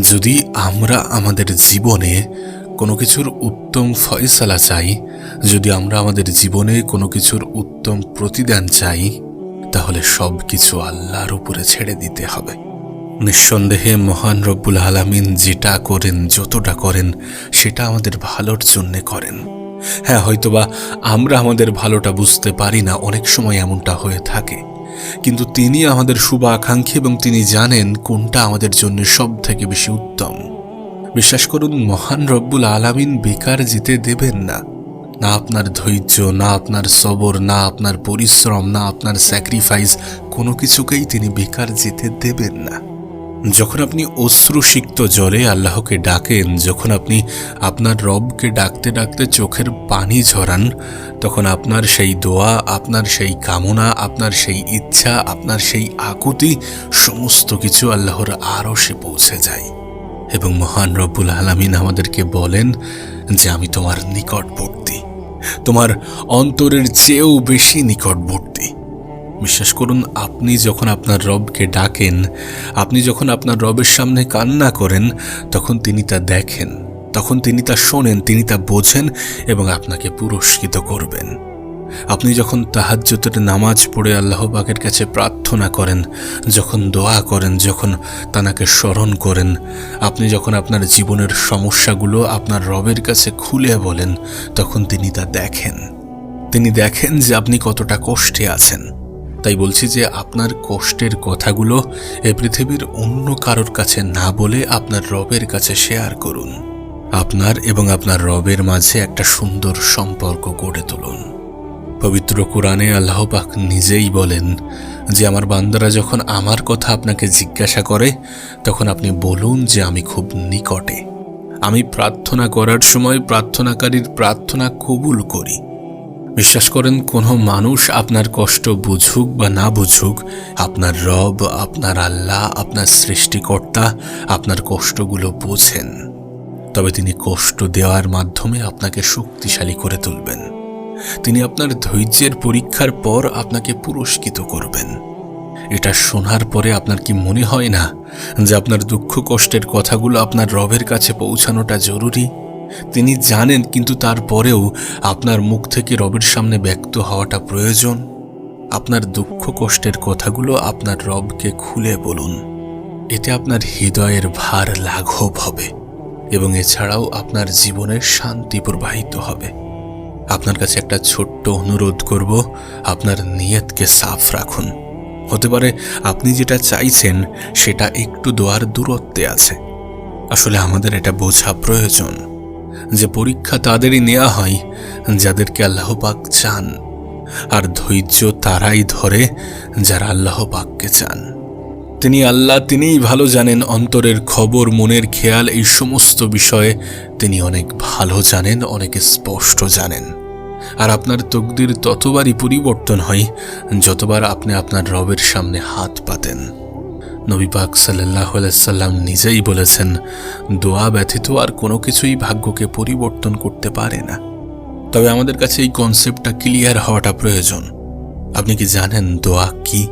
যদি আমরা আমাদের জীবনে কোনো কিছুর উত্তম ফয়সালা চাই, যদি আমরা আমাদের জীবনে কোনো কিছুর উত্তম প্রতিদান চাই, তাহলে সব কিছু আল্লাহর উপরে ছেড়ে দিতে হবে। নিঃসন্দেহে মহান রব্বুল আলামিন যেটা করেন, যতটা করেন, সেটা আমাদের ভালোর জন্যে করেন। হ্যাঁ হয়তোবা আমরা আমাদের ভালোটা বুঝতে পারি না, অনেক সময় এমনটা হয়ে থাকে। কিন্তু তিনি আমাদের শুভ আকাঙ্ক্ষী এবং তিনি জানেন কোনটা আমাদের জন্য সব থেকে বেশি উত্তম। বিশ্বাস করুন, মহান রব্বুল আলামিন বেকার জিতে দেবেন না। না আপনার ধৈর্য, না আপনার সবর, না আপনার পরিশ্রম, না আপনার স্যাক্রিফাইস কোনো কিছুকেই তিনি বেকার জিতে দেবেন না। যখন আপনি অশ্রুসিক্ত জলে আল্লাহকে ডাকেন, যখন আপনি আপনার রবকে ডাকতে ডাকতে চোখের পানি ঝরান, তখন আপনার সেই দোয়া, আপনার সেই কামনা, আপনার সেই ইচ্ছা, আপনার সেই আকুতি সমস্ত কিছু আল্লাহর আরও সে পৌঁছে যায়। এবং মহান রব্বুল আলমিন আমাদেরকে বলেন যে, আমি তোমার নিকটবর্তী। তোমার অন্তরের চেয়েও বেশি নিকটবর্তী। বিশ্বাস করুন, আপনি যখন আপনার রবকে ডাকেন, আপনি যখন আপনার রবের সামনে কান্না করেন, তখন তিনি তা দেখেন, তখন তিনি তা শোনেন, তিনি তা বোঝেন এবং আপনাকে পুরস্কৃত করবেন। আপনি যখন তাহাজ্জতের নামাজ পড়ে আল্লাহ পাকের কাছে প্রার্থনা করেন, যখন দোয়া করেন, যখন তানাকে স্মরণ করেন, আপনি যখন আপনার জীবনের সমস্যাগুলো আপনার রবের কাছে খুলে বলেন, তখন তিনি তা দেখেন। তিনি দেখেন যে আপনি কতটা কষ্টে আছেন। তাই বলছি যে আপনার কষ্টের কথাগুলো এ পৃথিবীর অন্য কারোর কাছে না বলে আপনার রবের কাছে শেয়ার করুন। আপনার এবং আপনার রবের মাঝে একটা সুন্দর সম্পর্ক গড়ে তুলুন। পবিত্র কোরআনে আল্লাহ পাক নিজেই বলেন যে, আমার বান্দারা যখন আমার কথা আপনাকে জিজ্ঞাসা করে, তখন আপনি বলুন যে, আমি খুব নিকটে। আমি প্রার্থনা করার সময় প্রার্থনাকারীর প্রার্থনা কবুল করি। বিশ্বাস করেন, কোনো মানুষ আপনার কষ্ট বুঝুক বা না বুঝুক, আপনার রব, আপনার আল্লাহ, আপনার সৃষ্টিকর্তা আপনার কষ্টগুলো বোঝেন। তবে তিনি কষ্ট দেওয়ার মাধ্যমে আপনাকে শক্তিশালী করে তুলবেন। তিনি আপনার ধৈর্যের পরীক্ষার পর আপনাকে পুরস্কৃত করবেন। এটা শোনার পরে আপনার কি মনে হয় না যে আপনার দুঃখ কষ্টের কথাগুলো আপনার রবের কাছে পৌঁছানোটা জরুরি? তিনি জানেন কিন্তু তারপরেও আপনার মুখ থেকে রবের সামনে ব্যক্ত হওয়াটা প্রয়োজন। আপনার দুঃখ কষ্টের কথাগুলো আপনার রবকে খুলে বলুন। এতে আপনার হৃদয়ের ভার লাঘব হবে এবং এছাড়াও আপনার জীবনের শান্তি প্রবাহিত হবে। আপনার কাছে একটা ছোট্ট অনুরোধ করব, আপনার নিয়তকে সাফ রাখুন। হতে পারে আপনি যেটা চাইছেন, সেটা একটু দোয়ার দূরত্বে আছে। আসলে আমাদের এটা বোঝা প্রয়োজন। যে পরীক্ষা তাদেরই নেওয়া হয়, যাদেরকে আল্লাহ পাক চান। আর ধৈর্য তারাই ধরে যারা আল্লাহ পাককে চান। তিনি আল্লাহ তিনিই ভালো জানেন, অন্তরের খবর, মনের খেয়াল, এই সমস্ত বিষয়ে তিনি অনেক ভালো জানেন, অনেক স্পষ্ট জানেন। আর আপনার তকদির ততবারই পরিবর্তন হয়, যতবার আপনি আপনার রবের সামনে হাত পাতেন। নবী পাক সাল্লাহ সাল্লাম নিজেই বলেছেন, দোয়া ব্যথিত আর কোনো কিছুই ভাগ্যকে পরিবর্তন করতে পারে না। তবে আমাদের কাছে এই কনসেপ্টটা ক্লিয়ার হওয়াটা প্রয়োজন। আপনি কি জানেন দোয়া কি?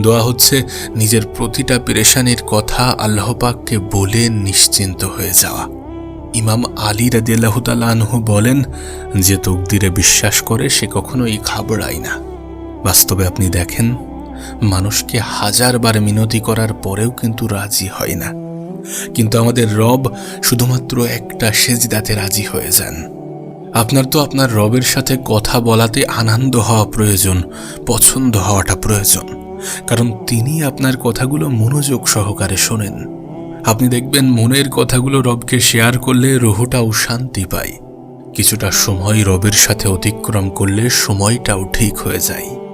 দোয়া হচ্ছে নিজের প্রতিটা পেরেশানির কথা আল্লাহ পাককে বলে নিশ্চিন্ত হয়ে যাওয়া। ইমাম আলী রাদিয়াল্লাহতালাহু বলেন, যে তকদিরে বিশ্বাস করে সে কখনোই খাবড়ায় না। বাস্তবে আপনি দেখেন মানুষকে হাজারবার মিনতি করার পরেও কিন্তু রাজি হয় না। কিন্তু আমাদের রব শুধুমাত্র একটা সেজদাতে রাজি হয়ে যান। আপনার তো আপনার রবের সাথে কথা বলাতে আনন্দ হওয়া প্রয়োজন, পছন্দ হওয়াটা প্রয়োজন। কারণ তিনি আপনার কথাগুলো মনোযোগ সহকারে শোনেন। আপনি দেখবেন মনের কথাগুলো রবকে শেয়ার করলে রুহটাও শান্তি পায়। কিছুটা সময় রবের সাথে অতিক্রম করলে সময়টাও ঠিক হয়ে যায়।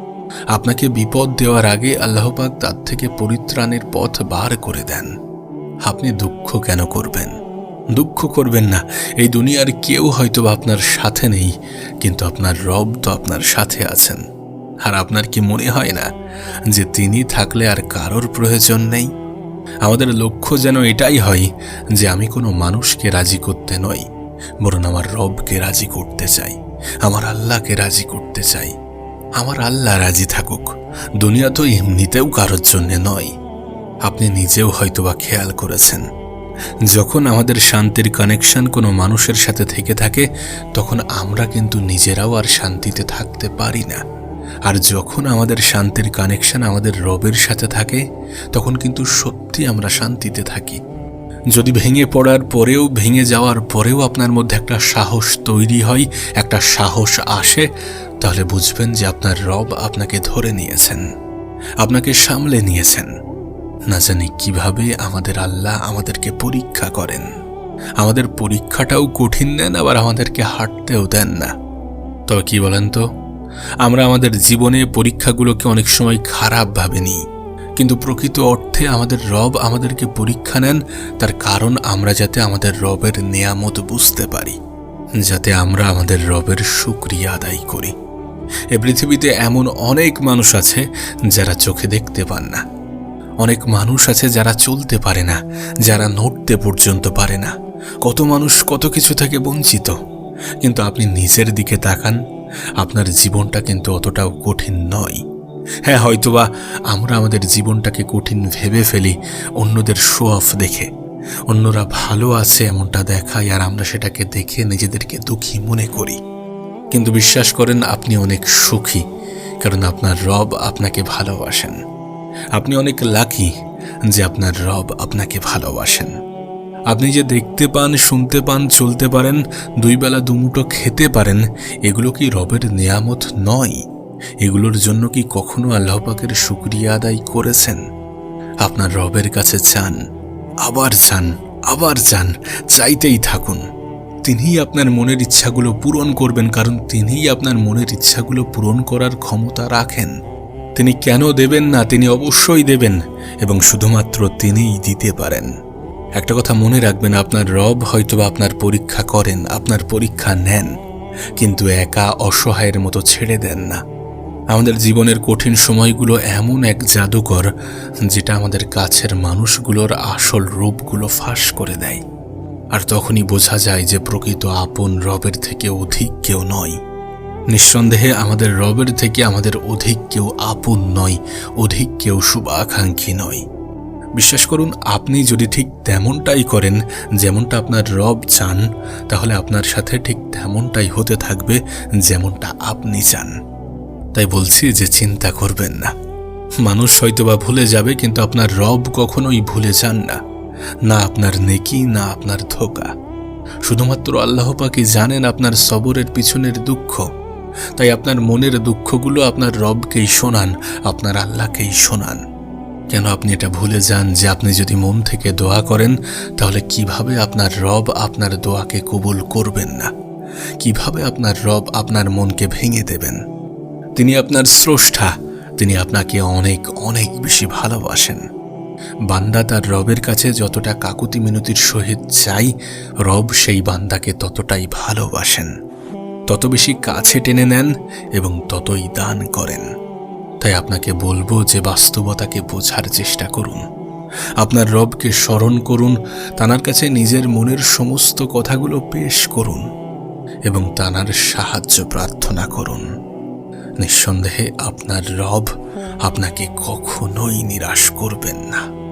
আপনাকে বিপদ দেওয়ার আগে আল্লাহপাক তার থেকে পরিত্রাণের পথ বার করে দেন। আপনি দুঃখ কেন করবেন? দুঃখ করবেন না। এই দুনিয়ার কেউ হয়তো আপনার সাথে নেই, কিন্তু আপনার রব তো আপনার সাথে আছেন। আর আপনার কি মনে হয় না যে তিনি থাকলে আর কারোর প্রয়োজন নেই? আমাদের লক্ষ্য যেন এটাই হয় যে আমি কোনো মানুষকে রাজি করতে নই, বরং আমার রবকে রাজি করতে চাই, আমার আল্লাহকে রাজি করতে চাই। আমার আল্লাহ রাজি থাকুক। দুনিয়া তো এমনিতেও কারোর জন্যে নয়। আপনি নিজেও হয়তোবা খেয়াল করেছেন। যখন আমাদের শান্তির কানেকশন কোনো মানুষের সাথে থেকে থাকে, তখন আমরা কিন্তু নিজেরাও আর শান্তিতে থাকতে পারি না। আর যখন আমাদের শান্তির কানেকশন আমাদের রবের সাথে থাকে, তখন কিন্তু সত্যি আমরা শান্তিতে থাকি। যদি ভেঙে পড়ার পরেও, ভেঙে যাওয়ার পরেও আপনার মধ্যে একটা সাহস তৈরি হয়, একটা সাহস আসে তাহলে বুঝবেন যে আপনার রব আপনাকে ধরে নিয়েছেন, আপনাকে সামলে নিয়েছেন। না জানি কীভাবে আমাদের আল্লাহ আমাদেরকে পরীক্ষা করেন। আমাদের পরীক্ষাটাও কঠিন নেন, আবার আমাদেরকে হাঁটতেও দেন না। তবে কি বলেন তো? আমরা আমাদের জীবনে পরীক্ষাগুলোকে অনেক সময় খারাপভাবে নিই কিন্তু প্রকৃত অর্থে আমাদের রব আমাদেরকে পরীক্ষা নেন, তার কারণ আমরা যাতে আমাদের রবের নেয়ামত বুঝতে পারি, যাতে আমরা আমাদের রবের সুক্রিয়া আদায় করি। এ পৃথিবীতে এমন অনেক মানুষ আছে যারা চোখে দেখতে পান না। অনেক মানুষ আছে যারা চলতে পারে না, যারা নড়তে পর্যন্ত পারে না। কত মানুষ কত কিছু থেকে বঞ্চিত। কিন্তু আপনি নিজের দিকে তাকান, আপনার জীবনটা কিন্তু অতটাও কঠিন নয়। হ্যাঁ হয়তোবা আমরা আমাদের জীবনটাকে কঠিন ভেবে ফেলি, অন্যদের শো অফ দেখে। অন্যরা ভালো আছে এমনটা দেখায় আর আমরা সেটাকে দেখে নিজেদেরকে দুঃখী মনে করি। কিন্তু বিশ্বাস করেন, আপনি অনেক সুখী, কারণ আপনার রব আপনাকে ভালোবাসেন। আপনি অনেক লাকি যে আপনার রব আপনাকে ভালোবাসেন। আপনি যে দেখতে পান, শুনতে পান, চলতে পারেন, দুই বেলা দুমুটো খেতে পারেন, এগুলো কি রবের নেয়ামত নয়? এগুলোর জন্য কি কখনো আল্লাহ পাকের শুক্রিয়া আদায় করেছেন? আপনার রবের কাছে চান, আবার চান আবার চান, চাইতেই থাকুন। তিনিই আপনার মনের ইচ্ছাগুলো পূরণ করবেন, কারণ তিনিই আপনার মনের ইচ্ছাগুলো পূরণ করার ক্ষমতা রাখেন। তিনি কেন দেবেন না, তিনি অবশ্যই দেবেন, এবং শুধুমাত্র তিনিই দিতে পারেন। একটা কথা মনে রাখবেন, আপনার রব হয়তোবা আপনার পরীক্ষা করেন, আপনার পরীক্ষা নেন, কিন্তু একা অসহায়ের মতো ছেড়ে দেন না। আমাদের জীবনের কঠিন সময়গুলো এমন এক জাদুকর যেটা আমাদের কাছের মানুষগুলোর আসল রূপগুলো ফাঁস করে দেয়। আর তখনই বোঝা যায় যে প্রকৃত আপন রবের থেকে অধিক কেউ নয়। নিঃসন্দেহে আমাদের রবের থেকে আমাদের অধিক কেউ আপন নয়, অধিক কেউ শুভাকাঙ্ক্ষী নয়। বিশ্বাস করুন, আপনি যদি ঠিক তেমনটাই করেন যেমনটা আপনার রব চান, তাহলে আপনার সাথে ঠিক তেমনটাই হতে থাকবে যেমনটা আপনি চান। তাই বলছি যে চিন্তা করবেন না। মানুষ হয়তোবা ভুলে যাবে, কিন্তু আপনার রব কখনোই ভুলে যান না। না আপনার নেকি, না আপনার ধোকা। শুধুমাত্র আল্লাহ পাকি জানেন আপনার সবরের পিছনের দুঃখ। তাই আপনার মনের দুঃখগুলো আপনার রবকেই শোনান, আপনার আল্লাহকেই শোনান। কেন আপনি এটা ভুলে যান যে আপনি যদি মন থেকে দোয়া করেন, তাহলে কীভাবে আপনার রব আপনার দোয়াকে কবুল করবেন না? কীভাবে আপনার রব আপনার মনকে ভেঙে দেবেন? তিনি আপনার স্রষ্টা, তিনি আপনাকে অনেক অনেক বেশি ভালোবাসেন। বান্দা তার রবের কাছে যতটা কাকুতি মিনতির সহিত চাই, রব সেই বান্দাকে ততটাই ভালোবাসেন। তত বেশি কাছে টেনে নেন এবং ততই দান করেন। তাই আপনাকে বলব যে বাস্তবতাকে বোঝার চেষ্টা করুন। আপনার রবকে স্মরণ করুন, তানার কাছে নিজের মনের সমস্ত কথাগুলো পেশ করুন এবং তানার সাহায্য প্রার্থনা করুন। নিঃসন্দেহে আপনার রব আপনাকে কখনোই নিরাশ করবেন না।